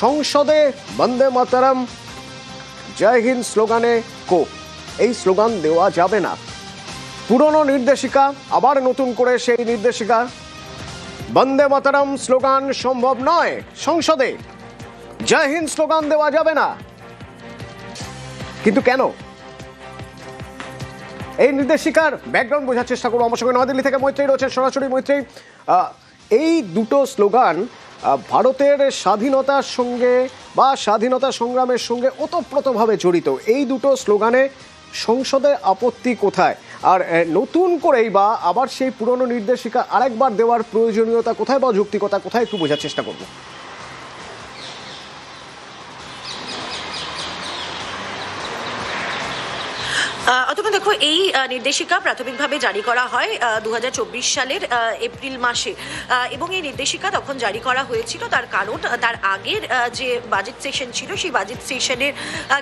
সংসদে বন্দে মাতারাম। জয় হিন্দ স্লোগানে কো। এই স্লোগান দেওয়া যাবে না। পুরনো নির্দেশিকা, আবার নতুন করে সেই নির্দেশিকা। বন্দে মাতারাম স্লোগান সম্ভব নয় সংসদে। জয় হিন্দ স্লোগান দেওয়া যাবে না। কিন্তু কেন? এই নির্দেশিকার ব্যাকগ্রাউন্ড বোঝার চেষ্টা করব। আমার সঙ্গে নয়াদিল্লি থেকে মৈত্রী রয়েছে সরাসরি মৈত্রী এই দুটো স্লোগান ভারতের স্বাধীনতার সঙ্গে বা স্বাধীনতা সংগ্রামের সঙ্গে ওতপ্রোতভাবে জড়িত। এই দুটো স্লোগানে সংসদে আপত্তি কোথায়? আর নতুন করেই বা আবার সেই পুরনো নির্দেশিকা আরেকবার দেওয়ার প্রয়োজনীয়তা কোথায় বা যৌক্তিকতা কোথায় একটু বোঝার চেষ্টা করব। অথবা দেখো, এই নির্দেশিকা প্রাথমিকভাবে জারি করা হয় দু হাজার চব্বিশ সালের এপ্রিল মাসে। এবং এই নির্দেশিকা তখন জারি করা হয়েছিল, তার কারণ, তার আগের যে বাজেট সেশন ছিল, সেই বাজেট সেশনের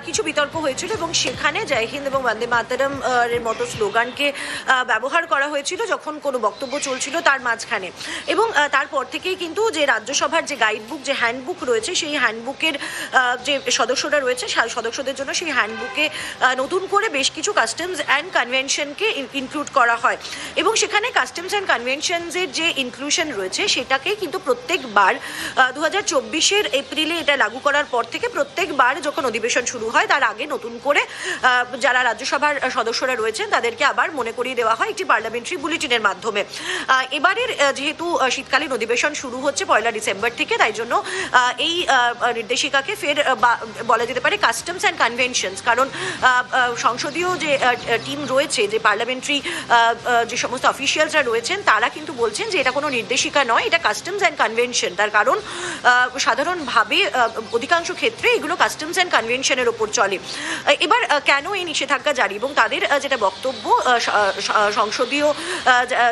কিছু বিতর্ক হয়েছিল এবং সেখানে জয় হিন্দ এবং বন্দে মাতারম এর মতো স্লোগানকে ব্যবহার করা হয়েছিল যখন কোনো বক্তব্য চলছিল তার মাঝখানে। এবং তারপর থেকেই কিন্তু যে রাজ্যসভার যে গাইডবুক যে হ্যান্ডবুক রয়েছে, সেই হ্যান্ডবুকের যে সদস্যরা রয়েছে সদস্যদের জন্য সেই হ্যান্ডবুকে নতুন করে বেশ কিছু কাস্টমস অ্যান্ড কনভেনশনকে ইনক্লুড করা হয়। এবং সেখানে কাস্টমস অ্যান্ড কনভেনশনসের যে ইনক্লুশন রয়েছে, সেটাকে কিন্তু প্রত্যেকবার দু হাজার চব্বিশের এপ্রিলে এটা লাগু করার পর থেকে প্রত্যেকবার যখন অধিবেশন শুরু হয়, তার আগে নতুন করে যারা রাজ্যসভার সদস্যরা রয়েছেন, তাদেরকে আবার মনে করিয়ে দেওয়া হয় একটি পার্লামেন্টারি বুলেটিনের মাধ্যমে। এবারের যেহেতু শীতকালীন অধিবেশন শুরু হচ্ছে পয়লা ডিসেম্বর থেকে, তাই জন্য এই নির্দেশিকাকে ফের বলা যেতে পারে কাস্টমস অ্যান্ড কনভেনশনস কারণ সংসদীয় যে টিম রয়েছে, যে পার্লামেন্টারি যে সমস্ত অফিসিয়ালসরা রয়েছেন, তারা কিন্তু বলছেন যে এটা কোনো নির্দেশিকা নয়, এটা কাস্টমস অ্যান্ড কনভেনশন তার কারণ সাধারণভাবে অধিকাংশ ক্ষেত্রে এগুলো কাস্টমস অ্যান্ড কনভেনশনের ওপর চলে। এবার কেন এই নিষেধাজ্ঞা জারি? এবং তাদের যেটা বক্তব্য সংসদীয়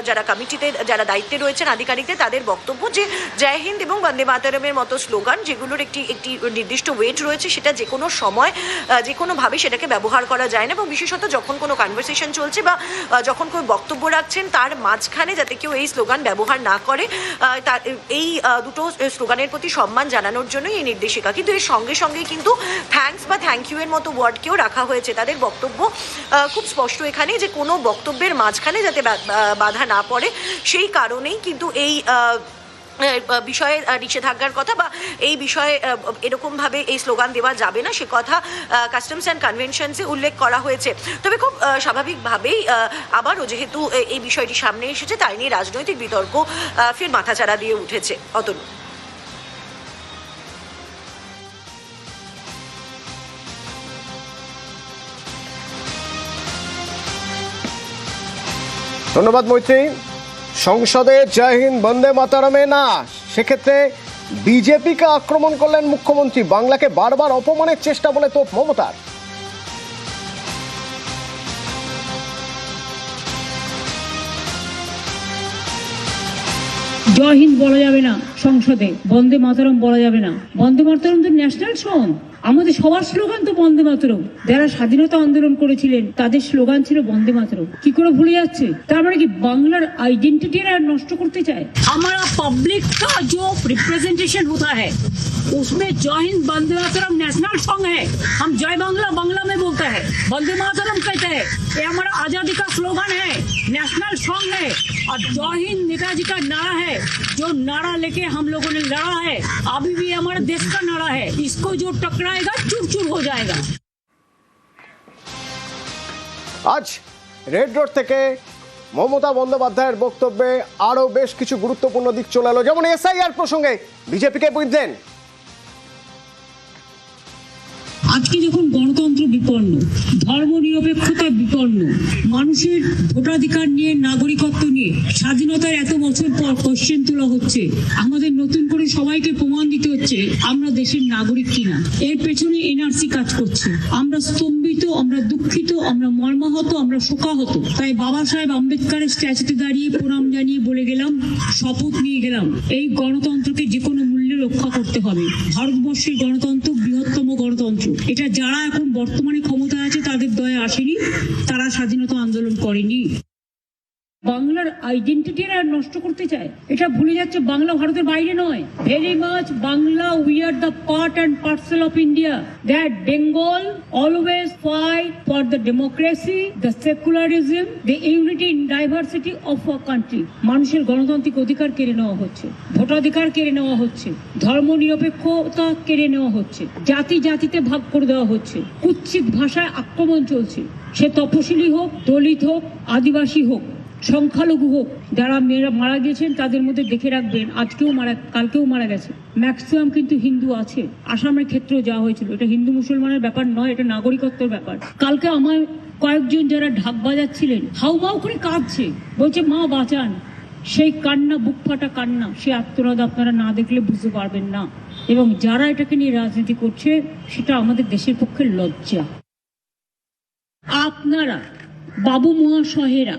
যারা কমিটিতে, যারা দায়িত্বে রয়েছেন আধিকারিকদের, তাদের বক্তব্য যে জয় হিন্দ এবং বন্দে মাতারমের মতো স্লোগান, যেগুলোর একটি একটি নির্দিষ্ট ওয়েট রয়েছে, সেটা যে কোনো সময় যে কোনোভাবে সেটাকে ব্যবহার করা যায় না এবং বিশেষত যখন কোনো কনভারসেশন চলছে বা যখন কেউ বক্তব্য রাখছেন, তার মাঝখানে যাতে কেউ এই স্লোগান ব্যবহার না করে তার, এই দুটো স্লোগানের প্রতি সম্মান জানানোর জন্যই এই নির্দেশিকা। কিন্তু এর সঙ্গে সঙ্গে কিন্তু থ্যাঙ্কস বা থ্যাংক ইউ এর মতো ওয়ার্ডকেও রাখা হয়েছে। তাদের বক্তব্য খুব স্পষ্ট এখানে যে কোনো বক্তব্যের মাঝখানে যাতে বাধা না পড়ে, সেই কারণেই কিন্তু এই বিষয়ে নিষেধাজ্ঞার কথা বা এই বিষয়ে এরকমভাবে এই স্লোগান দেওয়া যাবে না, সে কথা কাস্টমস অ্যান্ড কনভেনশনসে উল্লেখ করা হয়েছে। তবে খুব স্বাভাবিকভাবেই আবারও যেহেতু এই বিষয়টি সামনে এসেছে, তাই নিয়ে রাজনৈতিক বিতর্ক ফের মাথাচাড়া দিয়ে উঠেছে। অতনু। ধন্যবাদ মৈত্রী। সংসদে জয় হিন্দ, বন্দে মাতারামে না সেক্ষেত্রে বিজেপিকে আক্রমণ করলেন মুখ্যমন্ত্রী। বাংলাকে বারবার অপমানের চেষ্টা বলে তো মমতার। জয় হিন্দ বলা যাবে না সংসদে, বন্দে মাতরম বলা যাবে না। বন্দে মাতরম তো ন্যাশনাল সং আমাদের সবার স্লোগান তো বন্দে মাতরম। যারা স্বাধীনতা আন্দোলন করেছিলেন, তাদের স্লোগান ছিল বন্দে মাতরম। কি করে ভুলে যাচ্ছে? তার মানে কি বাংলার আইডেন্টিটি নষ্ট করতে চায়? আমার পাবলিক কাজ রিপ্রেজেন্টেশন হতা হ্যাঁ उसमें जय हिंद वंदे मातरम नेशनल सॉन्ग है हम जय बांग्ला बांग्ला में बोलते हैं वंदे मातरम कहते हैं ये हमारा आजादी का स्लोगन है नेशनल सॉन्ग है और जय हिंद नेताजी का नारा है जो नारा लेके हम लोगों ने लड़ा है अभी भी हमारे देश का नारा है इसको जो टकराएगा चुर चुर हो जाएगा আজ রেড রোড থেকে মমতা বন্দ্যোপাধ্যায়ের বক্তব্যে আরও বেশ কিছু গুরুত্বপূর্ণ দিক চলে এলো যেমন এসআইআর প্রসঙ্গে বিজেপিকে বুঝলেন বিপন্ন ধর্ম নিরপেক্ষতা বিপন্ন, মানুষের ভোটাধিকার নিয়ে, নাগরিকত্ব নিয়ে, স্বাধীনতার এত বছর পর কোশ্চেন তোলা হচ্ছে, আমাদের নতুন করে সবাইকে প্রমাণ দিতে হচ্ছে আমরা দেশের নাগরিক কিনা। এর পেছনে এনআরসি কাজ করছে। আমরা স্তম্ভিত, আমরা দুঃখিত, আমরা মর্মাহত, আমরা শোকাহত। তাই বাবা সাহেব আম্বেদকরের স্ট্যাচুতে দাঁড়িয়ে প্রণাম জানিয়ে বলে গেলাম, শপথ নিয়ে গেলাম। এই গণতন্ত্রকে যে কোনো রক্ষা করতে হবে। ভারতবর্ষের গণতন্ত্র বৃহত্তম গণতন্ত্র। এটা যারা এখন বর্তমানে ক্ষমতায় আছে, তাদের দয়া আসেনি। তারা স্বাধীনতা আন্দোলন করেনি। বাংলার আইডেন্টিটিরা নষ্ট করতে চায়, এটা ভুলে যাচ্ছে বাংলা ভারতের বাইরে নয়। Very much Bangla we are the part and parcel of India that Bengal always fight for the democracy the secularism the unity in diversity of a country মানুষের গণতান্ত্রিক অধিকার কেড়ে নেওয়া হচ্ছে, ভোটাধিকার কেড়ে নেওয়া হচ্ছে ধর্ম নিরপেক্ষতা কেড়ে নেওয়া হচ্ছে, জাতি জাতিতে ভাগ করে দেওয়া হচ্ছে, কুৎসিত ভাষায় আক্রমণ চলছে। সে তপশিলি হোক, দলিত হোক, আদিবাসী হোক সংখ্যালঘু হোক, যারা মেয়েরা মারা গেছেন, তাদের মধ্যে দেখে রাখবেন, আজকেও মারা, কালকেও মারা গেছে। ম্যাক্সিমাম কিন্তু হিন্দু আছে। আসামের ক্ষেত্রেও যাওয়া হয়েছিল। এটা হিন্দু মুসলমানের ব্যাপার নয়, এটা নাগরিকত্বের ব্যাপার। কালকে আমার কয়েকজন যারা ঢাক বাজাচ্ছিলেন হাউ হাউমাউ করে কাঁদছে। বলছে, মা, বাঁচান। সেই কান্না, বুক ফাটা কান্না, সে আত্মনাদ আপনারা না দেখলে বুঝতে পারবেন না। এবং যারা এটাকে নিয়ে রাজনীতি করছে, সেটা আমাদের দেশের পক্ষে লজ্জা। আপনারা, বাবু মহাশয়েরা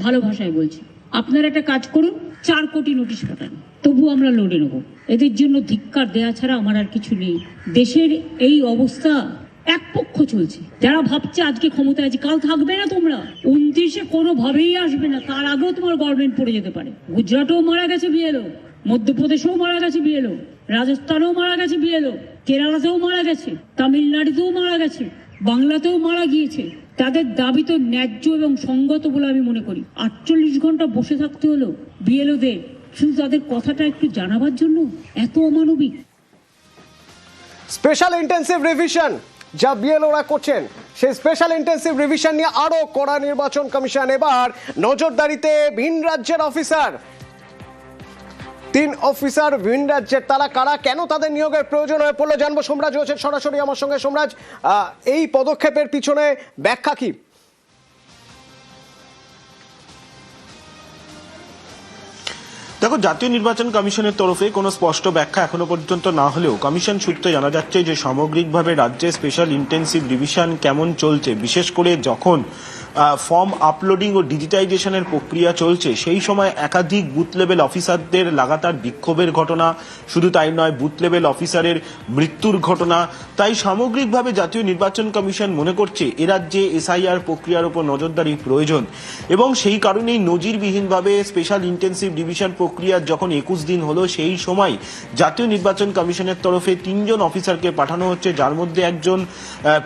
ভালো ভাষায় বলছি। আপনারা একটা কাজ করুন, চার কোটি নোটিশ পাঠান। তবু আমরা লড়ে নেব। এদের জন্য ধিক্কার দেয়া ছাড়া আমার আর কিছু নেই। দেশের এই অবস্থা এক পক্ষ চলছে। যারা ভাবছে আজকে ক্ষমতায় আছে, কাল থাকবে না তোমরা। উনত্রিশে কোনোভাবেই আসবে না। তার আগেও তোমার গভর্নমেন্ট পড়ে যেতে পারে। গুজরাটেও মারা গেছে বিএলও মধ্যপ্রদেশেও মারা গেছে বিএলও রাজস্থানেও মারা গেছে বিএলও কেরালাতেও মারা গেছে। তামিলনাড়ুতেও মারা গেছে। বাংলাতেও মারা গিয়েছে। তাদের দাবি তো ন্যায্য এবং সঙ্গত বলে আমি মনে করি। আটচল্লিশ ঘণ্টা বসে থাকতে হলো বিএলওদের শুধু তাদের কথাটা একটু জানাবার জন্য? এত অমানবিক। স্পেশাল ইন্টেন্সিভ রিভিশন যা বিএলওরা করছেন, সেই স্পেশাল ইন্টেন্সিভ রিভিশন নিয়ে আরও কড়া নির্বাচন কমিশন। এবার নজরদারিতে ভিন রাজ্যের অফিসার তিন অফিসার ভিন রাজ্যের তারা কারা? কেন তাদের নিয়োগের প্রয়োজন হয়ে পড়ল? জানব সোমরাজ রয়েছে সরাসরি আমার সঙ্গে। সোমরাজ এই পদক্ষেপের পিছনে ব্যাখ্যা কি? দেখো, জাতীয় নির্বাচন কমিশনের তরফে কোনো স্পষ্ট ব্যাখ্যা এখনও পর্যন্ত না হলেও কমিশন সূত্রে জানা যাচ্ছে যে সামগ্রিকভাবে রাজ্যে স্পেশাল ইন্টেন্সিভ ডিভিশন কেমন চলছে, বিশেষ করে যখন ফর্ম আপলোডিং ও ডিজিটাইজেশনের প্রক্রিয়া চলছে। সেই সময় একাধিক বুথ লেভেল অফিসারদের লাগাতার বিক্ষোভের ঘটনা। শুধু তাই নয় বুথ লেভেল অফিসারের মৃত্যুর ঘটনা। তাই সামগ্রিকভাবে জাতীয় নির্বাচন কমিশন মনে করছে, এ রাজ্যে এসআইআর প্রক্রিয়ার উপর নজরদারি প্রয়োজন। এবং সেই কারণেই নজিরবিহীনভাবে স্পেশাল ইন্টেন্সিভ ডিভিশন প্রক্রিয়ার যখন একুশ দিন হলো, সেই সময় জাতীয় নির্বাচন কমিশনের তরফে তিনজন অফিসারকে পাঠানো হচ্ছে। যার মধ্যে একজন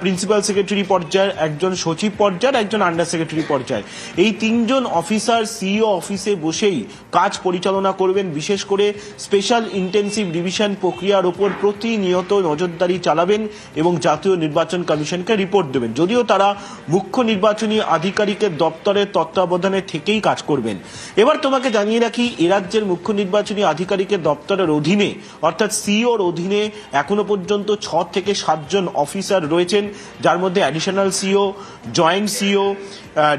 প্রিন্সিপাল সেক্রেটারি পর্যায়ের, একজন সচিব পর্যায়ের, একজন আন্ডার সেক্রেটারি পর্যায়ে। এই তিনজন অফিসার সিইও অফিসে বসেই কাজ পরিচালনা করবেন, বিশেষ করে স্পেশাল ইন্টেন্সিভ ডিভিশন প্রক্রিয়ার ওপর প্রতিনিয়ত নজরদারি চালাবেন এবং জাতীয় নির্বাচন কমিশনকে রিপোর্ট দেবেন। যদিও তারা মুখ্য নির্বাচনী আধিকারিকের দপ্তরের তত্ত্বাবধানে থেকেই কাজ করবেন। এবার তোমাকে জানিয়ে রাখি, এ রাজ্যের মুখ্য নির্বাচনী আধিকারিকের দপ্তরের অধীনে, অর্থাৎ সিওর অধীনে এখনও পর্যন্ত ছ থেকে সাতজন অফিসার রয়েছেন, যার মধ্যে additional CO joint CO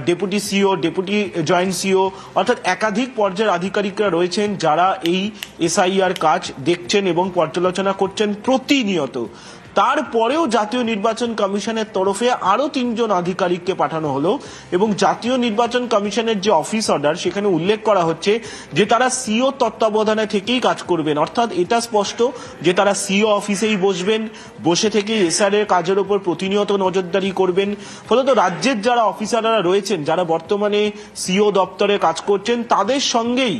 deputy CO deputy joint CO অর্থাৎ একাধিক পর্যায়ের আধিকারিকরা রয়েছেন যারা এই এসআইআর কাজ দেখছেন এবং পর্যালোচনা করছেন প্রতিনিয়ত। তারপরেও জাতীয় নির্বাচন কমিশনের তরফে আরও তিনজন আধিকারিককে পাঠানো হলো এবং জাতীয় নির্বাচন কমিশনের যে অফিস অর্ডার, সেখানে উল্লেখ করা হচ্ছে যে তারা সিও তত্ত্বাবধানে থেকেই কাজ করবেন। অর্থাৎ এটা স্পষ্ট যে তারা সিও অফিসেই বসবেন, বসে থেকে এসআর এর কাজের উপর প্রতিনিয়ত নজরদারি করবেন। ফলত রাজ্যের যারা অফিসাররা রয়েছেন, যারা বর্তমানে সিও দপ্তরে কাজ করছেন, তাদের সঙ্গেই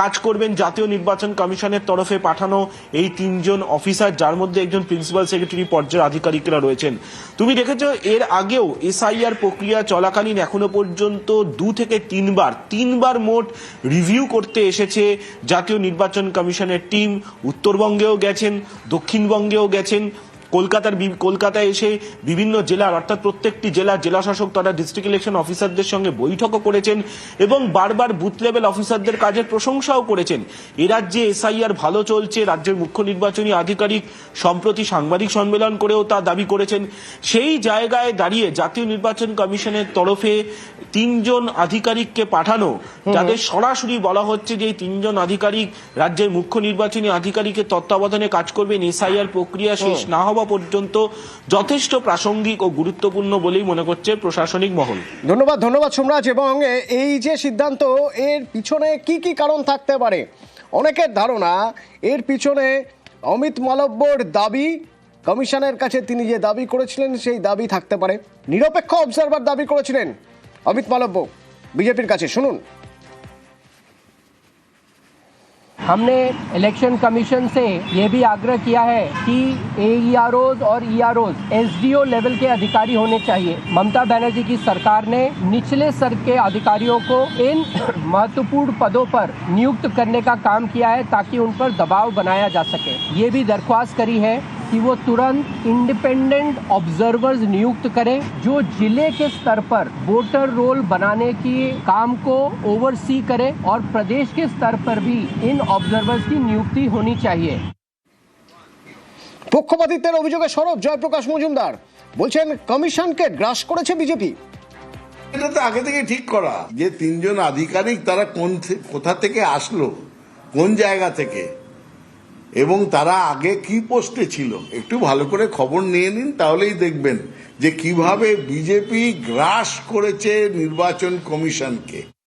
কাজ করবেন জাতীয় নির্বাচন কমিশনের তরফে পাঠানো এই তিনজন অফিসার, যার মধ্যে একজন প্রিন্সিপাল সেক্রেটারি পর্যায়ের আধিকারিকরা রয়েছেন। তুমি দেখেছ, এর আগেও এসআইআর প্রক্রিয়া চলাকালীন এখনও পর্যন্ত দু থেকে তিনবার তিনবার মোট রিভিউ করতে এসেছে জাতীয় নির্বাচন কমিশনের টিম। উত্তরবঙ্গেও গেছেন, দক্ষিণবঙ্গেও গেছেন কলকাতার কলকাতায় এসে বিভিন্ন জেলার অর্থাৎ প্রত্যেকটি জেলার জেলা শাসক তথা ডিস্ট্রিক্ট ইলেকশন অফিসারদের সঙ্গে বৈঠকও করেছেন এবং বারবার বুথ লেভেল অফিসারদের কাজের প্রশংসাও করেছেন। এ রাজ্যে এসআইআর ভালো চলছে রাজ্যের মুখ্য নির্বাচনী আধিকারিক সম্প্রতি সাংবাদিক সম্মেলন করেও তা দাবি করেছেন। সেই জায়গায় দাঁড়িয়ে জাতীয় নির্বাচন কমিশনের তরফে তিনজন আধিকারিককে পাঠানো যাদের সরাসরি বলা হচ্ছে যে এই তিনজন আধিকারিক রাজ্যের মুখ্য নির্বাচনী আধিকারিকের তত্ত্বাবধানে কাজ করবেন এসআইআর প্রক্রিয়া শেষ না হওয়া পর্যন্ত যথেষ্ট প্রাসঙ্গিক ও গুরুত্বপূর্ণ বলেই মনে করছে প্রশাসনিক মহল। ধন্যবাদ ধন্যবাদ সোমরাজ। এবং এই যে সিদ্ধান্ত, এর পিছনে কি কি কারণ থাকতে পারে? অনেকের ধারণা, এর পিছনে অমিত মালব্যর দাবি, কমিশনের কাছে তিনি যে দাবি করেছিলেন, সেই দাবি থাকতে পারে। নিরপেক্ষ অবজারভার দাবি করেছিলেন অমিত মালব্য। বিজেপির কাছে শুনুন। हमने इलेक्शन कमीशन से ये भी आग्रह किया है कि ए और ई एसडीओ लेवल के अधिकारी होने चाहिए। ममता बनर्जी की सरकार ने निचले स्तर के अधिकारियों को इन महत्वपूर्ण पदों पर नियुक्त करने का काम किया है ताकि उन पर दबाव बनाया जा सके। ये भी दरख्वास्त करी है कि वो तुरंत इंडिपेंडेंट ऑब्जर्वर्स नियुक्त करें जो जिले के स्तर पर वोटर रोल बनाने की काम को ओवरसी करें और प्रदेश के स्तर पर भी इन ऑब्जर्वर्स की नियुक्ति होनी चाहिए পক্ষপাতিত্বের অভিযোগে সরব জয়প্রকাশ মজুমদার বলছেন কমিশনকে গ্রাস করেছে বিজেপি এটা তো আগে থেকে ঠিক করা যে তিনজন আধিকারিক তারা কোন থে- কোথা থেকে আসলো কোন জায়গা থেকে এবং তারা আগে কি পোস্টে ছিল? একটু ভালো করে খবর নিয়ে নিন, তাহলেই দেখবেন যে কীভাবে বিজেপি গ্রাস করেছে নির্বাচন কমিশনকে।